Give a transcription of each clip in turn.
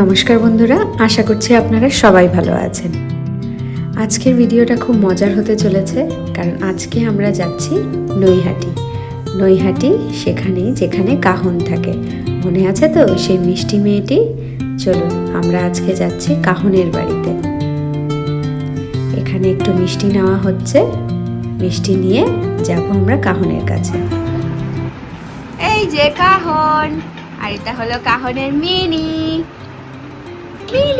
নমস্কার বন্ধুরা, আশা করছি আপনারা সবাই ভালো আছেন। আজকের ভিডিওটা খুব মজার হতে চলেছে, কারণ আজকে আমরা যাচ্ছি নৈহাটি। নৈহাটি সেখানে যেখানে কাহন থাকে। মনে আছে তো সেই মিষ্টি মেয়েটি? চলুন, আমরা আজকে যাচ্ছি কাহনের বাড়িতে। এখানে একটু মিষ্টি নেওয়া হচ্ছে। মিষ্টি নিয়ে যাব আমরা কাহনের কাছে। এই যে কাহন, আর এটা হলো কাহনের মিনি। দেখি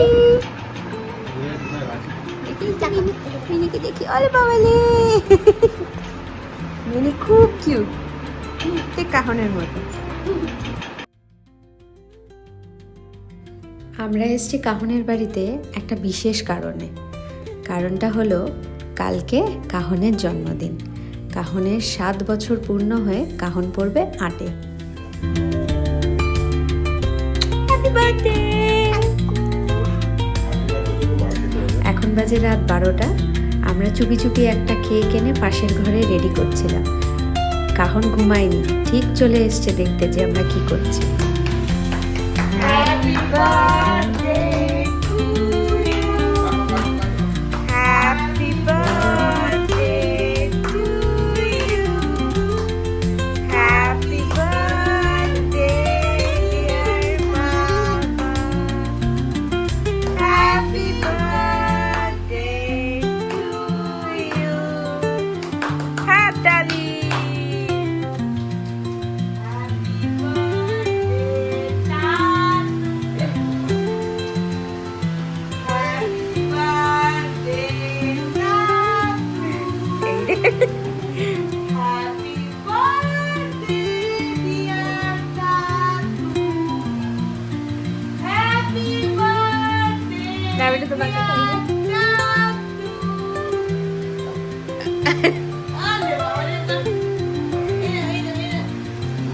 দেখি মিনিকে দেখি ওরে বাবালে মিনি খুব কিউট ঠিক কাহনের মতো। আমরা এসছি কাহনের বাড়িতে একটা বিশেষ কারণে। কারণটা হলো কালকে কাহনের জন্মদিন। কাহনের সাত বছর পূর্ণ হয়ে কাহন পড়বে আটে। হ্যাপি বার্থডে বাজে রাত বারোটা, আমরা চুপি চুপি একটা খেয়ে কেনে পাশের ঘরে রেডি করছিলাম। কাহন ঘুমায়নি, ঠিক চলে এসছে দেখতে যে আমরা কি করছি।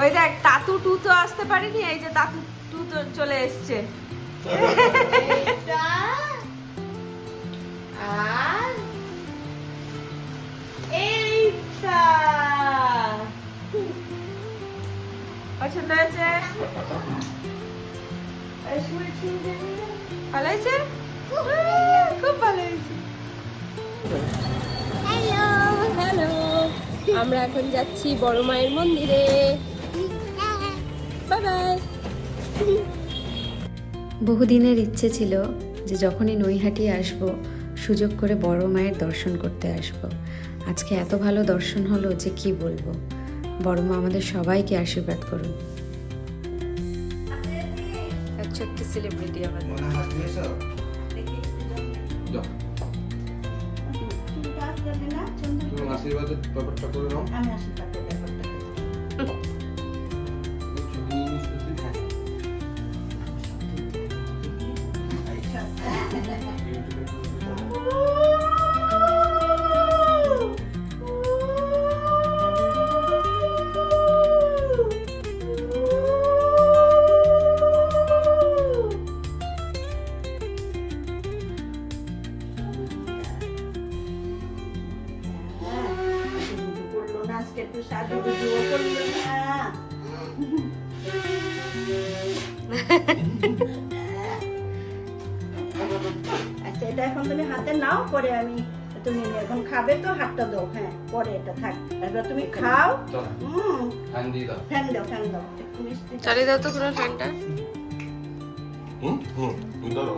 ওই দেখ তাতু টু তো আসতে পারিনি এই যে তাতু টু তো চলে এসছে। পছন্দ হয়েছে? ভালো হয়েছে? খুব ভালো হয়েছে। আমরা এখন যাচ্ছি বড় মায়ের মন্দিরে। বাই বাই বহুদিনের ইচ্ছে ছিল যে যখনই নৈহাটি আসব সুযোগ করে বড় মায়ের দর্শন করতে আসব। আজকে এত ভালো দর্শন হলো যে কি বলব? বড় মা আমাদের সবাইকে আশীর্বাদ করুন। ছোট্ট সেলিব্রিটি দিয়েছ? যাও। তুমি আশীর্বাদের ব্যাপারটা পরে আমি তুমি এখন খাবে তো হাতটা দাও হ্যাঁ পরে এটা থাক। তারপর তুমি খাও। হুম। ফ্যান দাও। ফ্যান দাও। চালিয়ে দাও তো কোনো ফ্যানটা। হুম হুম দাও,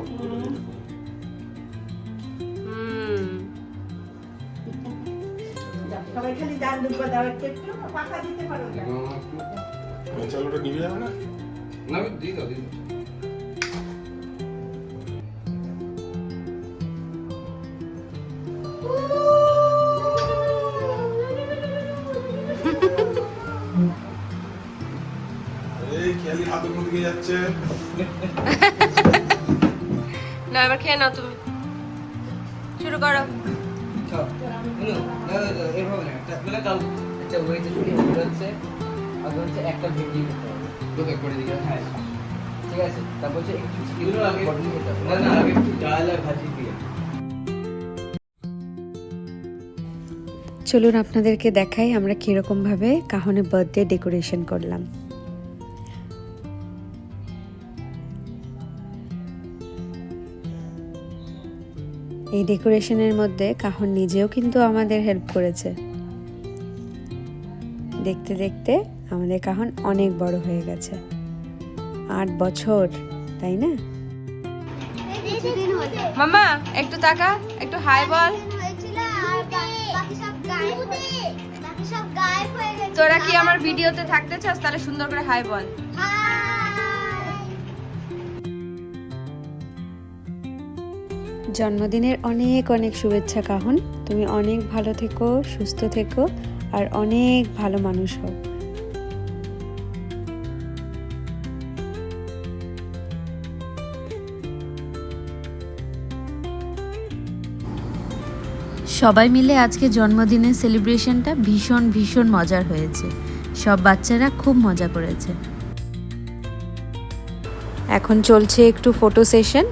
সবাই খালি ডাল দুব্বা দাও একটু পাখা দিতে পারো। না চালুটা নিবে যাবে না না দিয়ে দাও দিয়ে এই খেয়াল হাত উপর দিকে যাচ্ছে। না এবার খেয়ে নাও তুমি। শুরু করো। একটা মানে করে দিকে হ্যাঁ ঠিক আছে। তারপর হচ্ছে একটু চিকেন আগে না না আগে একটু ডাল আর ভাজি দিয়ে। চলুন আপনাদেরকে দেখাই আমরা কীরকমভাবে কাহনে বার্থডে ডেকোরেশন করলাম। এই ডেকোরেশনের মধ্যে কাহন নিজেও কিন্তু আমাদের হেল্প করেছে। দেখতে দেখতে আমাদের কাহন অনেক বড় হয়ে গেছে। আট বছর তাই না? মামা একটু তাকা একটু হাই বল। হয়েছিল আর বা- বাকি সব গায়েব বাকি সব গায়েব গেছে তোরা কি আমার ভিডিওতে থাকতে চাস? তাহলে সুন্দর করে হাই বল। হাই জন্মদিনের অনেক অনেক শুভেচ্ছা কাহন। তুমি অনেক ভালো থেকো সুস্থ থেকো আর অনেক ভালো মানুষ হও। সবাই মিলে আজকে জন্মদিনের সেলিব্রেশনটা ভীষণ ভীষণ মজার হয়েছে। সব বাচ্চারা খুব মজা করেছে। এখন চলছে একটু ফটো সেশন।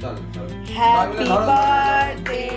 হ্যাঁ। চলো চলো হ্যাপি বার্থডে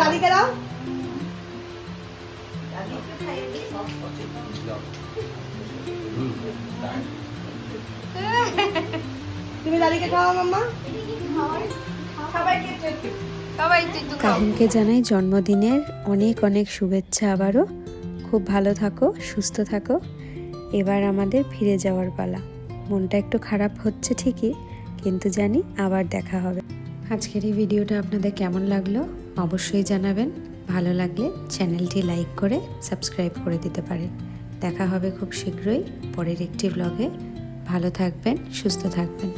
দাদিকে দাও। তুমি দাদিকে খাওয়া মাম্মা? কাহিনকে জানাই জন্মদিনের অনেক অনেক শুভেচ্ছা আবারও। খুব ভালো থাকো সুস্থ থাকো। এবার আমাদের ফিরে যাওয়ার পালা। মনটা একটু খারাপ হচ্ছে ঠিকই কিন্তু জানি আবার দেখা হবে। আজকের এই ভিডিওটা আপনাদের কেমন লাগল অবশ্যই জানাবেন। ভালো লাগলে চ্যানেলটি লাইক করে, সাবস্ক্রাইব করে দিতে পারেন। দেখা হবে খুব শীঘ্রই পরের একটি ব্লগে ভালো থাকবেন, সুস্থ থাকবেন।